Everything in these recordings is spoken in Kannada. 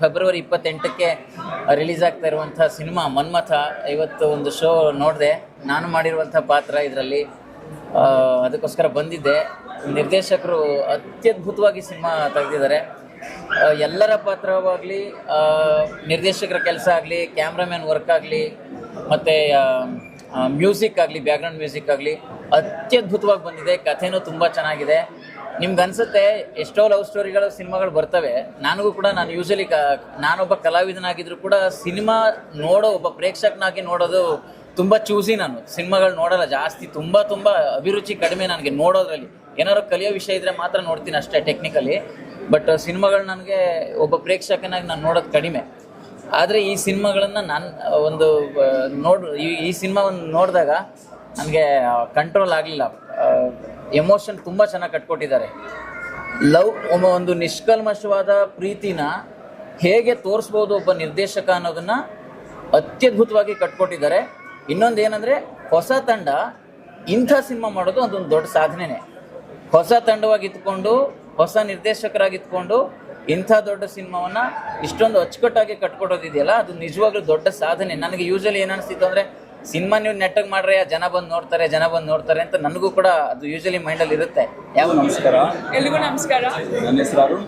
ಫೆಬ್ರವರಿ ಇಪ್ಪತ್ತೆಂಟಕ್ಕೆ ರಿಲೀಸ್ ಆಗ್ತಾ ಇರುವಂಥ ಸಿನಿಮಾ ಮನ್ಮಥ, ಇವತ್ತು ಒಂದು ಶೋ ನೋಡಿದೆ. ನಾನು ಮಾಡಿರುವಂಥ ಪಾತ್ರ ಇದರಲ್ಲಿ ಅದಕ್ಕೋಸ್ಕರ ಬಂದಿದ್ದೆ. ನಿರ್ದೇಶಕರು ಅತ್ಯದ್ಭುತವಾಗಿ ಸಿನಿಮಾ ತೆಗೆದಿದ್ದಾರೆ. ಎಲ್ಲರ ಪಾತ್ರವಾಗಲಿ ನಿರ್ದೇಶಕರ ಕೆಲಸ ಆಗಲಿ ಕ್ಯಾಮ್ರಾಮ್ಯಾನ್ ವರ್ಕ್ ಆಗಲಿ, ಮತ್ತು ಮ್ಯೂಸಿಕ್ ಆಗಲಿ, ಬ್ಯಾಕ್ಗ್ರೌಂಡ್ ಮ್ಯೂಸಿಕ್ ಆಗಲಿ, ಅತ್ಯದ್ಭುತವಾಗಿ ಬಂದಿದೆ. ಕಥೆನೂ ತುಂಬ ಚೆನ್ನಾಗಿದೆ. ನಿಮ್ಗೆ ಅನ್ಸುತ್ತೆ ಎಷ್ಟೋ ಲವ್ ಸ್ಟೋರಿಗಳು ಸಿನಿಮಾಗಳು ಬರ್ತವೆ. ನನಗೂ ಕೂಡ ನಾನು ಯೂಶಲಿ ಕ, ನಾನೊಬ್ಬ ಕಲಾವಿದನಾಗಿದ್ರು ಕೂಡ ಸಿನಿಮಾ ನೋಡೋ ಒಬ್ಬ ಪ್ರೇಕ್ಷಕನಾಗಿ ನೋಡೋದು ತುಂಬ ಚೂಸಿ ನಾನು. ಸಿನಿಮಾಗಳು ನೋಡಲ್ಲ, ಜಾಸ್ತಿ ತುಂಬ ತುಂಬ ಅಭಿರುಚಿ ಕಡಿಮೆ ನನಗೆ ನೋಡೋದ್ರಲ್ಲಿ. ಏನಾದ್ರು ಕಲಿಯೋ ವಿಷಯ ಇದ್ರೆ ಮಾತ್ರ ನೋಡ್ತೀನಿ ಅಷ್ಟೇ ಟೆಕ್ನಿಕಲಿ ಬಟ್ ಸಿನಿಮಾಗಳು ನನಗೆ ಒಬ್ಬ ಪ್ರೇಕ್ಷಕನಾಗಿ ನಾನು ನೋಡೋದು ಕಡಿಮೆ. ಆದರೆ ಈ ಸಿನಿಮಾಗಳನ್ನು ನಾನು, ಒಂದು ನೋಡ್, ಈ ಸಿನಿಮಾ ಒಂದು ನೋಡಿದಾಗ ನನಗೆ ಕಂಟ್ರೋಲ್ ಆಗಲಿಲ್ಲ. ಎಮೋಷನ್ ತುಂಬ ಚೆನ್ನಾಗಿ ಕಟ್ಕೊಟ್ಟಿದ್ದಾರೆ. ಲವ್ ಒಂದು ನಿಷ್ಕಲ್ಮಶವಾದ ಪ್ರೀತಿನ ಹೇಗೆ ತೋರಿಸ್ಬೋದು ಒಬ್ಬ ನಿರ್ದೇಶಕ ಅನ್ನೋದನ್ನು ಅತ್ಯದ್ಭುತವಾಗಿ ಕಟ್ಕೊಟ್ಟಿದ್ದಾರೆ. ಇನ್ನೊಂದು ಏನಂದರೆ, ಹೊಸ ತಂಡ ಇಂಥ ಸಿನಿಮಾ ಮಾಡೋದು ಅದೊಂದು ದೊಡ್ಡ ಸಾಧನೆನೇ. ಹೊಸ ತಂಡವಾಗಿ ಇದ್ಕೊಂಡು, ಹೊಸ ನಿರ್ದೇಶಕರಾಗಿ ಇದ್ಕೊಂಡು ಇಂಥ ದೊಡ್ಡ ಸಿನಿಮಾವನ್ನು ಇಷ್ಟೊಂದು ಅಚ್ಚುಕಟ್ಟಾಗಿ ಕಟ್ಕೊಡೋದಿದೆಯಲ್ಲ, ಅದು ನಿಜವಾಗ್ಲೂ ದೊಡ್ಡ ಸಾಧನೆ. ನನಗೆ ಯೂಶಲಿ ಏನು ಅನಿಸ್ತಿತ್ತು ಅಂದರೆ ಸಿನಿಮಾ ನೀವು ನೆಟ್ಟಗೆ ಮಾಡ್ರೆ ಜನ ಬಂದು ನೋಡ್ತಾರೆ ಜನ ಬಂದು ನೋಡ್ತಾರೆ ಅಂತ ನನಗೂ ಕೂಡ ಅದು ಯೂಶಲಿ ಮೈಂಡಲ್ಲಿ ಇರುತ್ತೆ. ಯಾವ ನಮಸ್ಕಾರ? ಎಲ್ರಿಗೂ ನಮಸ್ಕಾರ. ನನ್ನ ಹೆಸರು ಅರುಣ್.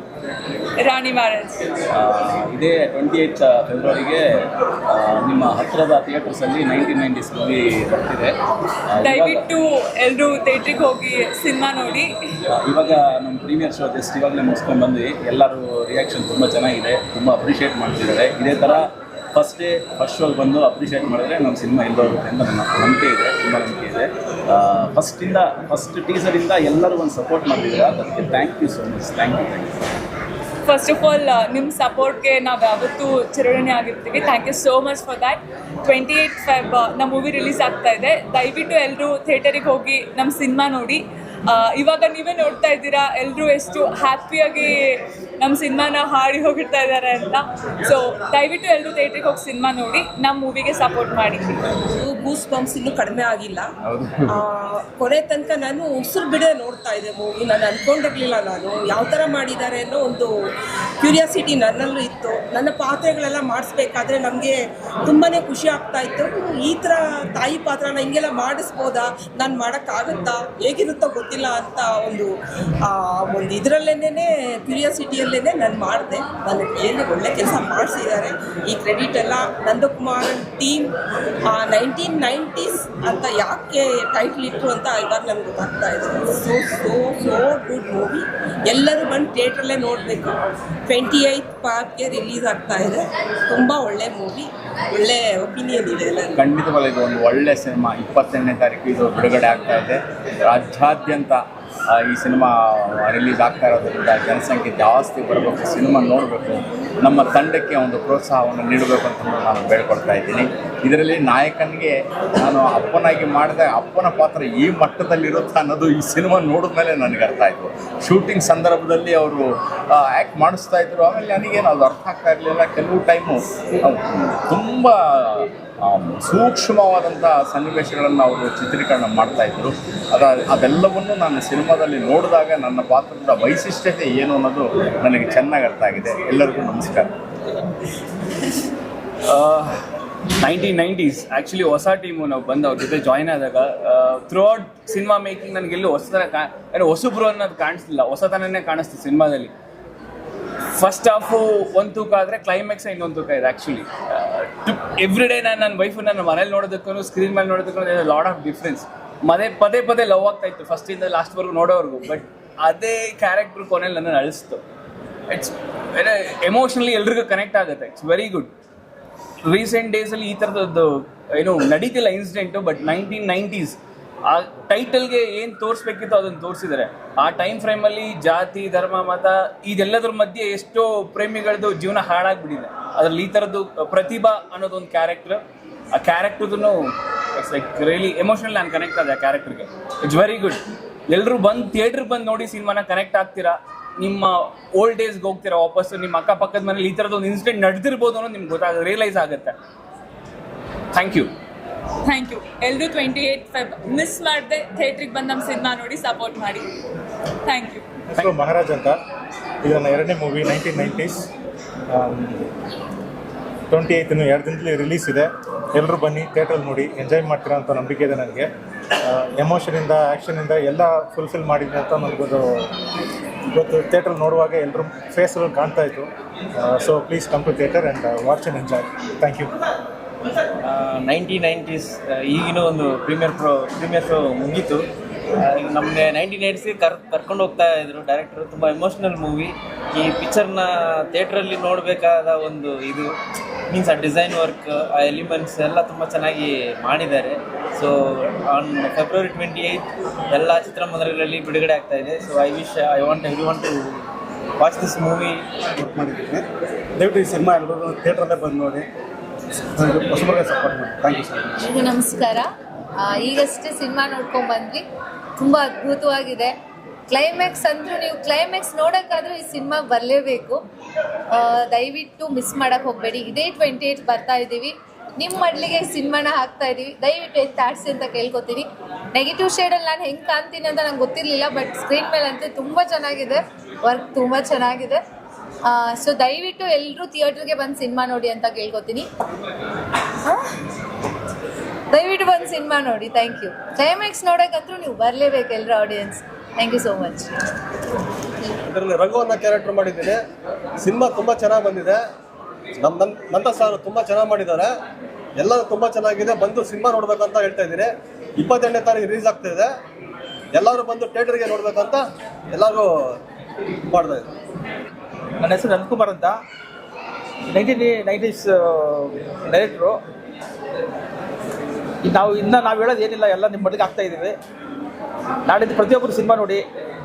ರಾಣಿ ಮಹಾರಾಜ್ ಆ, ಇದೇ ಟ್ವೆಂಟಿ ಏಯ್ಟ್ ಫೆಬ್ರವರಿಗೆ ಆ, ನಿಮ್ಮ ಹತ್ತಿರದ ಥಿಯೇಟರ್ಸಲ್ಲಿ ನೈನ್ಟೀನ್ ನೈಂಟೀಸ್ ಮೂವಿ ಬರ್ತಿದೆ. ಆ, ಇವಾಗ ದಯವಿಟ್ಟು ಎಲ್ಲರೂ ಥಿಯೇಟ್ರಿಗೆ ಹೋಗಿ ಸಿನಿಮಾ ನೋಡಿ. ಆ, ಇವಾಗ ನಮ್ಮ ಪ್ರೀಮಿಯರ್ ಶೋ ಜಸ್ಟ್ ಇವಾಗಲೇ ಮುಗಿಸ್ಕೊಂಡು ಬಂದ್ವಿ. ಎಲ್ಲರೂ ರಿಯಾಕ್ಷನ್ ತುಂಬ ಚೆನ್ನಾಗಿದೆ ತುಂಬ ಅಪ್ರಿಷಿಯೇಟ್ ಮಾಡ್ತಿದ್ದಾರೆ. ಇದೇ ಥರ ಫಸ್ಟ್ ಡೇ ಫಸ್ಟ್ ಶೋಗೆ ಬಂದು ಅಪ್ರಿಷಿಯೇಟ್ ಮಾಡಿದ್ರೆ ನಮ್ಮ ಸಿನಿಮಾ ಎಲ್ಲೋಗುತ್ತೆ ಅಂತ ನನ್ನ ನಂಬಿಕೆ ಇದೆ, ತುಂಬ ನಂಬಿಕೆ ಇದೆ. ಫಸ್ಟಿಂದ ಫಸ್ಟ್ ಟೀಸರಿಂದ ಎಲ್ಲರೂ ಒಂದು ಸಪೋರ್ಟ್ ಮಾಡಿದ್ರೆ ಅದಕ್ಕೆ thank you so much thank you thank you first of all ನಿಮ್ಮ ಸಪೋರ್ಟ್ಗೆ ನಾವು ಯಾವತ್ತೂ ಚಿರಋಣಿ ಆಗಿರ್ತೀವಿ. Thank you so much for that twenty eight five ನಮ್ಮ ಮೂವಿ ರಿಲೀಸ್ ಆಗ್ತಾ ಇದೆ. ದಯವಿಟ್ಟು ಎಲ್ಲರೂ ಥಿಯೇಟರಿಗೆ ಹೋಗಿ ನಮ್ಮ ಸಿನಿಮಾ ನೋಡಿ. ಇವಾಗ ನೀವೇ ನೋಡ್ತಾ ಇದ್ದೀರಾ ಎಲ್ಲರೂ ಎಷ್ಟು ಹ್ಯಾಪಿಯಾಗಿ ನಮ್ಮ ಸಿನಿಮಾನ ಹಾಡಿ ಹೋಗಿರ್ತಾ ಇದ್ದಾರೆ ಅಂತ. ಸೊ ದಯವಿಟ್ಟು ಎಲ್ಲರೂ ಥಿಯೇಟ್ರಿಗೆ ಹೋಗಿ ಸಿನಿಮಾ ನೋಡಿ ನಮ್ಮ ಮೂವಿಗೆ ಸಪೋರ್ಟ್ ಮಾಡಿ. ಗೂಸ್ ಬಂಪ್ಸ್ ಇನ್ನೂ ಕಡಿಮೆ ಆಗಿಲ್ಲ. ಆ, ಕೊನೆ ತನಕ ನಾನು ಉಸಿರು ಬಿಡದೆ ನೋಡ್ತಾ ಇದ್ದೆ ಮೂವಿ ನಾನು ಅನ್ಕೊಂಡಿರ್ಲಿಲ್ಲ ನಾನು. ಯಾವ ಥರ ಮಾಡಿದ್ದಾರೆ ಅನ್ನೋ ಒಂದು ಕ್ಯೂರಿಯಾಸಿಟಿ ನನ್ನಲ್ಲೂ ಇತ್ತು. ನನ್ನ ಪಾತ್ರೆಗಳೆಲ್ಲ ಮಾಡಿಸ್ಬೇಕಾದ್ರೆ ನಮಗೆ ತುಂಬಾ ಖುಷಿ ಆಗ್ತಾ ಇತ್ತು. ಈ ಥರ ತಾಯಿ ಪಾತ್ರನ ಹಿಂಗೆಲ್ಲ ಮಾಡಿಸ್ಬೋದಾ? ನಾನು ಮಾಡೋಕ್ಕಾಗುತ್ತಾ? ಹೇಗಿರುತ್ತೋ ಗೊತ್ತಿಲ್ಲ ಅಂತ ಒಂದು ಒಂದು ಇದರಲ್ಲೇನೆ ಕ್ಯೂರಿಯಾಸಿಟಿಯಲ್ಲೇ ನಾನು ಮಾಡಿದೆ. ನನ್ನ ಏನು ಒಳ್ಳೆ ಕೆಲಸ ಮಾಡಿಸಿದ್ದಾರೆ ಈ ಕ್ರೆಡಿಟ್ ಎಲ್ಲ ನಂದಕುಮಾರ್ ಟೀಮ್ ನೈನ್ಟೀನ್ ನೈಂಟೀಸ್ ಅಂತ ಯಾಕೆ ಟೈಟ್ಲ್ ಇಟ್ಟರು ಅಂತ ಇವಾಗ ನಮ್ಗೆ ಗೊತ್ತಾಗ್ತಾ ಇದೆ. So so so good movie ಎಲ್ಲರೂ ಬಂದು ಥಿಯೇಟ್ರಲ್ಲೇ ನೋಡಬೇಕು. ಟ್ವೆಂಟಿ ಏಯ್ತ್ ಪಾರ್ಟ್ಗೆ ರಿಲೀಸ್ ಆಗ್ತಾ ಇದೆ. ತುಂಬ ಒಳ್ಳೆ ಮೂವಿ ಒಳ್ಳೆ ಒಪಿನಿಯನ್ ಇದೆ ಎಲ್ಲ ಇದು ಒಂದು ಒಳ್ಳೆ ಸಿನಿಮಾ ಇಪ್ಪತ್ತೆಂಟನೇ ತಾರೀಕು ಇದು ಬಿಡುಗಡೆ ಆಗ್ತಾ ಇದೆ. ರಾಜ್ಯಾದ್ಯಂತ ಈ ಸಿನಿಮಾ ರಿಲೀಸ್ ಆಗ್ತಾ ಇರೋದ್ರಿಂದ ಜನಸಂಖ್ಯೆ ಜಾಸ್ತಿ ಬರಬೇಕು, ಸಿನಿಮಾ ನೋಡಬೇಕು, ನಮ್ಮ ತಂಡಕ್ಕೆ ಒಂದು ಪ್ರೋತ್ಸಾಹವನ್ನು ನೀಡಬೇಕು ಅಂತ ನಾನು ಬೇಡ್ಕೊಳ್ತಾ ಇದ್ದೀನಿ. ಇದರಲ್ಲಿ ನಾಯಕನಿಗೆ ನಾನು ಅಪ್ಪನಾಗಿ ಮಾಡಿದೆ, ಅಪ್ಪನ ಪಾತ್ರ ಈ ಮಟ್ಟದಲ್ಲಿರುತ್ತಾ ಅನ್ನೋದು ಈ ಸಿನಿಮಾ ನೋಡಿದ ಮೇಲೆ ನನಗೆ ಅರ್ಥ ಆಯಿತು. ಶೂಟಿಂಗ್ ಸಂದರ್ಭದಲ್ಲಿ ಅವರು ಆ್ಯಕ್ಟ್ ಮಾಡಿಸ್ತಾ ಇದ್ರು, ಆಮೇಲೆ ನನಗೇನು ಅದು ಅರ್ಥ ಆಗ್ತಾ ಇರಲಿಲ್ಲ. ಕೆಲವು ಟೈಮು ತುಂಬ ಸೂಕ್ಷ್ಮವಾದಂಥ ಸನ್ನಿವೇಶಗಳನ್ನು ಅವರು ಚಿತ್ರೀಕರಣ ಮಾಡ್ತಾ ಇದ್ರು. ಅದ, ಅದೆಲ್ಲವನ್ನು ನಾನು ಸಿನಿಮಾದಲ್ಲಿ ನೋಡಿದಾಗ ನನ್ನ ಪಾತ್ರದ ವೈಶಿಷ್ಟ್ಯತೆ ಏನು ಅನ್ನೋದು ನನಗೆ ಚೆನ್ನಾಗಿ ಅರ್ಥ ಆಗಿದೆ. ಎಲ್ಲರಿಗೂ ನಮಸ್ಕಾರ. ನೈನ್ಟೀನ್ ನೈಂಟೀಸ್ ಆ್ಯಕ್ಚುಲಿ ಹೊಸ ಟೀಮು ನಾವು ಬಂದು ಅವ್ರ ಜೊತೆ ಜಾಯ್ನ್ ಆದಾಗ ಥ್ರೂ ಔಟ್ ಸಿನಿಮಾ ಮೇಕಿಂಗ್ ನನಗೆಲ್ಲೂ ಹೊಸತನ ಕಾ, ಅಂದರೆ ಹೊಸಬ್ರು ಅನ್ನೋದು ಕಾಣಿಸ್ತಿಲ್ಲ ಹೊಸತನನೇ ಕಾಣಿಸ್ತು ಸಿನಿಮಾದಲ್ಲಿ ಫಸ್ಟ್ ಹಾಫು ಒಂದು ತೂಕ ಆದರೆ ಕ್ಲೈಮ್ಯಾಕ್ಸ್ ಇನ್ನೊಂದು ತೂಕ ಇದೆ ಆ್ಯಕ್ಚುಲಿ ಎವ್ರಿ ಡೇ ನಾನು ನನ್ನ ವೈಫ್ ನನ್ನ ಮನೇಲಿ ನೋಡೋದಕ್ಕೂ ಸ್ಕ್ರೀನ್ ಮೇಲೆ ನೋಡೋದಕ್ಕೂ ಲಾಡ್ ಆಫ್ ಡಿಫ್ರೆನ್ಸ್ ಮನೆ ಪದೇ ಪದೇ ಲವ್ ಆಗ್ತಾ ಇತ್ತು ಲಾಸ್ಟ್ ಲಾಸ್ಟ್ವರೆಗೂ ನೋಡೋವರೆಗೂ ಬಟ್ ಅದೇ ಕ್ಯಾರೆಕ್ಟರ್ ಕೊನೆಯಲ್ಲಿ ನನ್ನ ಅಳಿಸ್ತು. ಇಟ್ಸ್ ಎಮೋಷನಲಿ ಎಲ್ರಿಗೂ ಕನೆಕ್ಟ್ ಆಗುತ್ತೆ ಇಟ್ಸ್ ವೆರಿ ಗುಡ್ ರೀಸೆಂಟ್ ಡೇಸಲ್ಲಿ ಈ ಥರದ್ದು ಏನು ನಡೀತಿಲ್ಲ ಇನ್ಸಿಡೆಂಟು ಬಟ್ ನೈನ್ಟೀನ್ ನೈಂಟೀಸ್ ಆ ಟೈಟಲ್ಗೆ ಏನು ತೋರಿಸ್ಬೇಕಿತ್ತು ಅದನ್ನು ತೋರಿಸಿದ್ದಾರೆ ಆ ಟೈಮ್ ಫ್ರೇಮಲ್ಲಿ ಜಾತಿ, ಧರ್ಮ, ಮತ ಇದೆಲ್ಲದ್ರ ಮಧ್ಯೆ ಎಷ್ಟೋ ಪ್ರೇಮಿಗಳದ್ದು ಜೀವನ ಹಾಳಾಗ್ಬಿಟ್ಟಿದೆ. ಅದ್ರಲ್ಲಿ ಈ ಥರದ್ದು ಪ್ರತಿಭಾ ಅನ್ನೋದೊಂದು ಕ್ಯಾರೆಕ್ಟರ್ ಆ ಕ್ಯಾರೆಕ್ಟರ್ದು ಇಟ್ಸ್ ಲೈಕ್ ರಿಯಲಿ ಎಮೋಷನಲ್ ನಾನು ಕನೆಕ್ಟ್ ಆದ ಆ ಕ್ಯಾರೆಕ್ಟರ್ಗೆ ಇಟ್ಸ್ ವೆರಿ ಗುಡ್ ಎಲ್ಲರೂ ಬಂದು ಥಿಯೇಟ್ರಿಗೆ ಬಂದು ನೋಡಿ ಸಿನಿಮಾನ ಕನೆಕ್ಟ್ ಆಗ್ತೀರಾ? ನಿಮ್ಮ ಓಲ್ಡ್ ಡೇಸ್ಗೆ ಹೋಗ್ತೀರಾ ವಾಪಸ್ ನಿಮ್ಮ ಅಕ್ಕಪಕ್ಕದ ಮನೇಲಿ ಈ ಥರದ್ದು ಒಂದು ಇನ್ಸಿಡೆಂಟ್ ನಡೆದಿರ್ಬೋದು ಅನ್ನೋದು ನಿಮ್ಗೆ ಗೊತ್ತಾಗ ರಿಯಲೈಸ್ ಆಗುತ್ತೆ. ಥ್ಯಾಂಕ್ ಯು ಥ್ಯಾಂಕ್ ಯು ಎಲ್ಲರೂ ಟ್ವೆಂಟಿ ಏಯ್ಟ್ ಫೆಬ್ ಮಿಸ್ ಮಾಡಿದೆ ಥಿಯೇಟ್ರಿಗೆ ಬಂದು ನಮ್ಮ ಸಿನಿಮಾ ನೋಡಿ ಸಪೋರ್ಟ್ ಮಾಡಿ. ಥ್ಯಾಂಕ್ ಯು ಹೆಸರು ಮಹಾರಾಜ್ ಅಂತ. ಇದು ನನ್ನ ಎರಡನೇ ಮೂವಿ ನೈನ್ಟೀನ್ ನೈಂಟೀಸ್ ಟ್ವೆಂಟಿ ಏಯ್ತನ್ನು ಎರಡು ದಿನದಲ್ಲಿ ರಿಲೀಸ್ ಇದೆ. ಎಲ್ಲರೂ ಬನ್ನಿ ಥಿಯೇಟ್ರಲ್ಲಿ ನೋಡಿ ಎಂಜಾಯ್ ಮಾಡ್ತೀರಾ ಅಂತ ನಂಬಿಕೆ ಇದೆ ನನಗೆ. ಎಮೋಷನಿಂದ ಆ್ಯಕ್ಷನಿಂದ ಎಲ್ಲ ಫುಲ್ಫಿಲ್ ಮಾಡಿದ್ದೆ ಅಂತ ನನಗೊಂದು ಇವತ್ತು ಥಿಯೇಟ್ರಲ್ಲಿ ನೋಡುವಾಗ ಎಲ್ಲರೂ ಫೇಸ್ಗಳು ಕಾಣ್ತಾ ಇತ್ತು so please come to theatre and watch and enjoy thank you ninety nineties ಈಗಿನ ಒಂದು ಪ್ರೀಮಿಯರ್ ಪ್ರೋ, ಪ್ರೀಮಿಯರ್ ಶೋ ಮುಗೀತು. ನಮಗೆ ನೈನ್ಟೀನ್ ಏಯ್ಟ್ಸ್ಗೆ ಕರ್, ಕರ್ಕೊಂಡು ಹೋಗ್ತಾ ಇದ್ರು ಡೈರೆಕ್ಟರ್. ತುಂಬ ಎಮೋಷ್ನಲ್ ಮೂವಿ. ಈ ಪಿಕ್ಚರ್ನ ಥಿಯೇಟ್ರಲ್ಲಿ ನೋಡಬೇಕಾದ ಒಂದು ಇದು, ಮೀನ್ಸ್ ಆ ಡಿಸೈನ್ ವರ್ಕ್, ಆ ಎಲಿಮೆಂಟ್ಸ್ ಎಲ್ಲ ತುಂಬ ಚೆನ್ನಾಗಿ ಮಾಡಿದ್ದಾರೆ. So on February twenty eight ಎಲ್ಲ ಚಿತ್ರಮಂದಿರಗಳಲ್ಲಿ ಬಿಡುಗಡೆ ಆಗ್ತಾ ಇದೆ. So I wish I want every want to watch this movie ಮಾಡಿದ್ದೀನಿ ದಯವಿಟ್ಟು ಈ ಸಿನಿಮಾ ಎಲ್ಲರೂ ಥಿಯೇಟ್ರಲ್ಲೇ ಬಂದು ನೋಡಿ. ನಮಸ್ಕಾರ. ಈಗಷ್ಟೇ ಸಿನಿಮಾ ನೋಡ್ಕೊಂಡ್ ಬಂದ್ವಿ. ತುಂಬ ಅದ್ಭುತವಾಗಿದೆ. ಕ್ಲೈಮ್ಯಾಕ್ಸ್ ಅಂತೂ ನೀವು ಕ್ಲೈಮ್ಯಾಕ್ಸ್ ನೋಡೋಕ್ಕಾದ್ರೂ ಈ ಸಿನಿಮಾ ಬರಲೇಬೇಕು. ದಯವಿಟ್ಟು ಮಿಸ್ ಮಾಡಕ್ಕೆ ಹೋಗಬೇಡಿ. ಇದೇ ಟ್ವೆಂಟಿ ಏಯ್ಟ್ ಬರ್ತಾ ಇದ್ದೀವಿ. ನಿಮ್ಮ ಮಡ್ಲಿಗೆ ಸಿನಿಮಾನ ಹಾಕ್ತಾ ಇದ್ದೀವಿ. ದಯವಿಟ್ಟು ಎಂತ ಆಡಿಸಿ ಅಂತ ಕೇಳ್ಕೊತೀನಿ. ನೆಗೆಟಿವ್ ಶೇಡಲ್ಲಿ ನಾನು ಹೆಂಗೆ ಕಾಣ್ತೀನಿ ಅಂತ ನಂಗೆ ಗೊತ್ತಿರಲಿಲ್ಲ ಬಟ್ ಸ್ಕ್ರೀನ್ ಮೇಲೆ ಅಂತೂ ತುಂಬ ಚೆನ್ನಾಗಿದೆ. ವರ್ಕ್ ತುಂಬ ಚೆನ್ನಾಗಿದೆ. ಸೊ ದಯವಿಟ್ಟು ಎಲ್ಲರೂ ಥಿಯೇಟ್ರಿಗೆ ಬಂದು ಸಿನಿಮಾ ನೋಡಿ ಅಂತ ಕೇಳ್ಕೊತೀನಿ. ದಯವಿಟ್ಟು ಬಂದು ಸಿನಿಮಾ ನೋಡಿ ಥ್ಯಾಂಕ್ ಯು ಕ್ಲೈಮ್ಯಾಕ್ಸ್ ನೋಡೋಕ್ಕಂತೂ ನೀವು ಬರಲೇಬೇಕು ಎಲ್ಲರ audience thank you so much ಅದರಲ್ಲಿ ರಘುವನ್ನ ಕ್ಯಾರೆಕ್ಟರ್ ಮಾಡಿದ್ದೀನಿ. ಸಿನಿಮಾ ತುಂಬ ಚೆನ್ನಾಗಿ ಬಂದಿದೆ. ನಮ್ಮ ನನ್ ನಂತ ಸರ್ ತುಂಬ ಚೆನ್ನಾಗಿ ಮಾಡಿದ್ದಾರೆ. ಎಲ್ಲ ತುಂಬ ಚೆನ್ನಾಗಿದೆ. ಬಂದು ಸಿನಿಮಾ ನೋಡ್ಬೇಕಂತ ಹೇಳ್ತಾ ಇದ್ದೀನಿ. ಇಪ್ಪತ್ತೆಂಟನೇ ತಾರೀಕು ರಿಲೀಸ್ ಆಗ್ತಾ ಇದೆ. ಎಲ್ಲರೂ ಬಂದು ಥಿಯೇಟರ್ಗೆ ನೋಡ್ಬೇಕಂತ ಎಲ್ಲರೂ ಮಾಡ್ತಾ ಇದ್ದಾರೆ. ನನ್ನ ಹೆಸರು ನನ್ಕುಮಾರ್ ಅಂತ. Nineteen nineties director. ನಾವು ಇನ್ನು ನಾವು ಹೇಳೋದು ಏನಿಲ್ಲ, ಎಲ್ಲ ನಿಮ್ಮ ಮಟ್ಟಿಗೆ ಆಗ್ತಾ ಇದ್ದೀವಿ. ನಾಡಿದ್ದು ಪ್ರತಿಯೊಬ್ಬರು ಸಿನಿಮಾ ನೋಡಿ,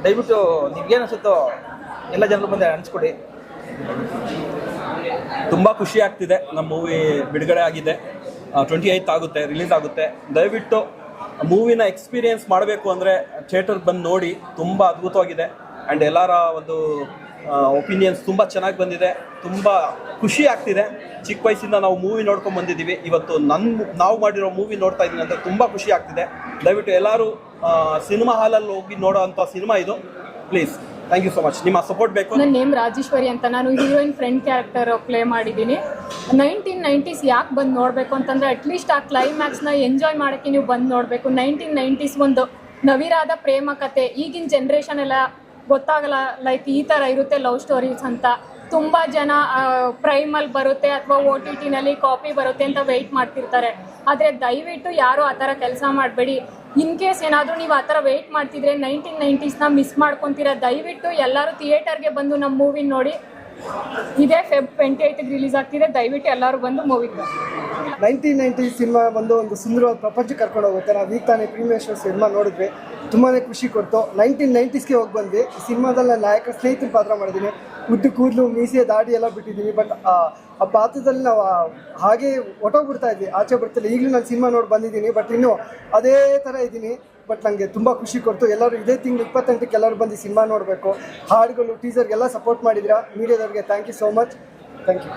ದಯವಿಟ್ಟು ನಿಮ್ಗೇನು ಅನಿಸುತ್ತೋ, ಎಲ್ಲ ಜನರ ಮುಂದೆ ಅನಿಸ್ಕೊಡಿ. ತುಂಬ ಖುಷಿ ಆಗ್ತಿದೆ ನಮ್ಮ ಮೂವಿ ಬಿಡುಗಡೆ ಆಗಿದೆ. ಟ್ವೆಂಟಿ ಏಯ್ತ್ ಆಗುತ್ತೆ ರಿಲೀಸ್ ಆಗುತ್ತೆ. ದಯವಿಟ್ಟು ಮೂವಿನ ಎಕ್ಸ್ಪೀರಿಯೆನ್ಸ್ ಮಾಡಬೇಕು ಅಂದರೆ ಥಿಯೇಟರ್ಗೆ ಬಂದು ನೋಡಿ, ತುಂಬ ಅದ್ಭುತವಾಗಿದೆ. ಆ್ಯಂಡ್ ಎಲ್ಲರ ಒಂದು ಒಪಿನಿಯನ್ಸ್ ತುಂಬ ಚೆನ್ನಾಗಿ ಬಂದಿದೆ, ತುಂಬ ಖುಷಿ ಆಗ್ತಿದೆ. ಚಿಕ್ಕ ವಯಸ್ಸಿಂದ ನಾವು ಮೂವಿ ನೋಡ್ಕೊಂಡು ಬಂದಿದ್ದೀವಿ. ಇವತ್ತು ನನ್ನ ನಾವು ಮಾಡಿರೋ ಮೂವಿ ನೋಡ್ತಾ ಇದ್ದೀನಿ ಅಂದರೆ ತುಂಬ ಖುಷಿ ಆಗ್ತಿದೆ. ದಯವಿಟ್ಟು ಎಲ್ಲರೂ ಸಿನಿಮಾ ಹಾಲಲ್ಲಿ ಹೋಗಿ ನೋಡೋ ಅಂಥ ಸಿನಿಮಾ ಇದು. Please thank you so much ನಿಮ್ಮ ಸಪೋರ್ಟ್ ಬೇಕು. ನನ್ನ ನೇಮ್ ರಾಜೇಶ್ವರಿ ಅಂತ. ನಾನು ಹೀರೋಯಿನ್ ಫ್ರೆಂಡ್ ಕ್ಯಾರೆಕ್ಟರ್ ಪ್ಲೇ ಮಾಡಿದ್ದೀನಿ. ನೈನ್ಟೀನ್ ನೈಂಟೀಸ್ ಯಾಕೆ ಬಂದು ನೋಡಬೇಕು ಅಂತಂದರೆ ಅಟ್ಲೀಸ್ಟ್ ಆ ಕ್ಲೈಮ್ಯಾಕ್ಸ್ನ ಎಂಜಾಯ್ ಮಾಡೋಕ್ಕೆ ನೀವು ಬಂದು ನೋಡಬೇಕು. ನೈನ್ಟೀನ್ ನೈಂಟೀಸ್ ಒಂದು ನವಿರಾದ ಪ್ರೇಮ ಕತೆ. ಈಗಿನ ಜನ್ರೇಷನ್ ಎಲ್ಲ ಗೊತ್ತಾಗಲ್ಲ ಲೈಕ್ ಈ ಥರ ಇರುತ್ತೆ ಲವ್ ಸ್ಟೋರೀಸ್ ಅಂತ. ತುಂಬ ಜನ ಪ್ರೈಮಲ್ಲಿ ಬರುತ್ತೆ ಅಥವಾ ಓ ಟಿ ಟಿನಲ್ಲಿ ಕಾಪಿ ಬರುತ್ತೆ ಅಂತ ವೆಯ್ಟ್ ಮಾಡ್ತಿರ್ತಾರೆ. ಆದರೆ ದಯವಿಟ್ಟು ಯಾರು ಆ ಥರ ಕೆಲಸ ಮಾಡಬೇಡಿ. ಇನ್ ಕೇಸ್ ಏನಾದರೂ ನೀವು ಆ ಥರ ವೆಯ್ಟ್ ಮಾಡ್ತಿದ್ರೆ ನೈನ್ಟೀನ್ ನೈಂಟೀಸ್ನ ಮಿಸ್ ಮಾಡ್ಕೊತೀರಾ, ದಯವಿಟ್ಟು ಎಲ್ಲರೂ ಥಿಯೇಟರ್ಗೆ ಬಂದು ನಮ್ಮ ಮೂವಿ ನೋಡಿ. ಇದೇ ಫೆಬ್ ಟ್ವೆಂಟಿ ಏಯ್ಟಿಗೆ ರಿಲೀಸ್ ಆಗ್ತಿದೆ. ದಯವಿಟ್ಟು ಎಲ್ಲರೂ ಬಂದು ಮೂವಿಗೆ ನೈನ್ಟೀನ್ ನೈಂಟಿ ಸಿನಿಮಾ ಬಂದು ಒಂದು ಸುಂದರವಾದ ಪ್ರಪಂಚಕ್ಕೆ ಕರ್ಕೊಂಡು ಹೋಗುತ್ತೆ. ನಾವು ಈಗ ತಾನೇ ಪ್ರೀಮಿಯರ್ ಶೋ ಸಿನಿಮಾ ನೋಡಿದ್ವಿ. ತುಂಬಾ ಖುಷಿ ಕೊಡ್ತು. ನೈನ್ಟೀನ್ ನೈಂಟೀಸ್ಗೆ ಹೋಗಿ ಬಂದ್ವಿ. ಈ ಸಿನಿಮಾದಲ್ಲಿ ನಾಯಕ, ಸ್ನೇಹಿತರ ಪಾತ್ರ ಮಾಡಿದ್ದೀನಿ ಉದ್ದು ಕೂದಲು, ಮೀಸೆ, ದಾಡಿ ಎಲ್ಲ ಬಿಟ್ಟಿದ್ದೀನಿ ಬಟ್ ಆ ಪಾತ್ರದಲ್ಲಿ ನಾವು ಹಾಗೆ ಹೊಟ್ಟೋಗ್ಬಿಡ್ತಾ ಇದ್ವಿ. ಆಚೆ ಬರ್ತಿಲ್ಲ. ಈಗಲೂ ನಾನು ಸಿನಿಮಾ ನೋಡಿ ಬಂದಿದ್ದೀನಿ. ಬಟ್ ಇನ್ನೂ ಅದೇ ಥರ ಇದ್ದೀನಿ. ಬಟ್ ನನಗೆ ತುಂಬ ಖುಷಿ ಕೊಡ್ತು. ಎಲ್ಲರೂ ಇದೇ ತಿಂಗಳು ಇಪ್ಪತ್ತೆಂಟಕ್ಕೆ ಎಲ್ಲರೂ ಬಂದು ಸಿನಿಮಾ ನೋಡಬೇಕು. ಹಾಡುಗಳು ಟೀಸರ್ಗೆಲ್ಲ ಸಪೋರ್ಟ್ ಮಾಡಿದ್ದೀರಾ. ಮೀಡಿಯಾದವ್ರಿಗೆ thank you so much thank you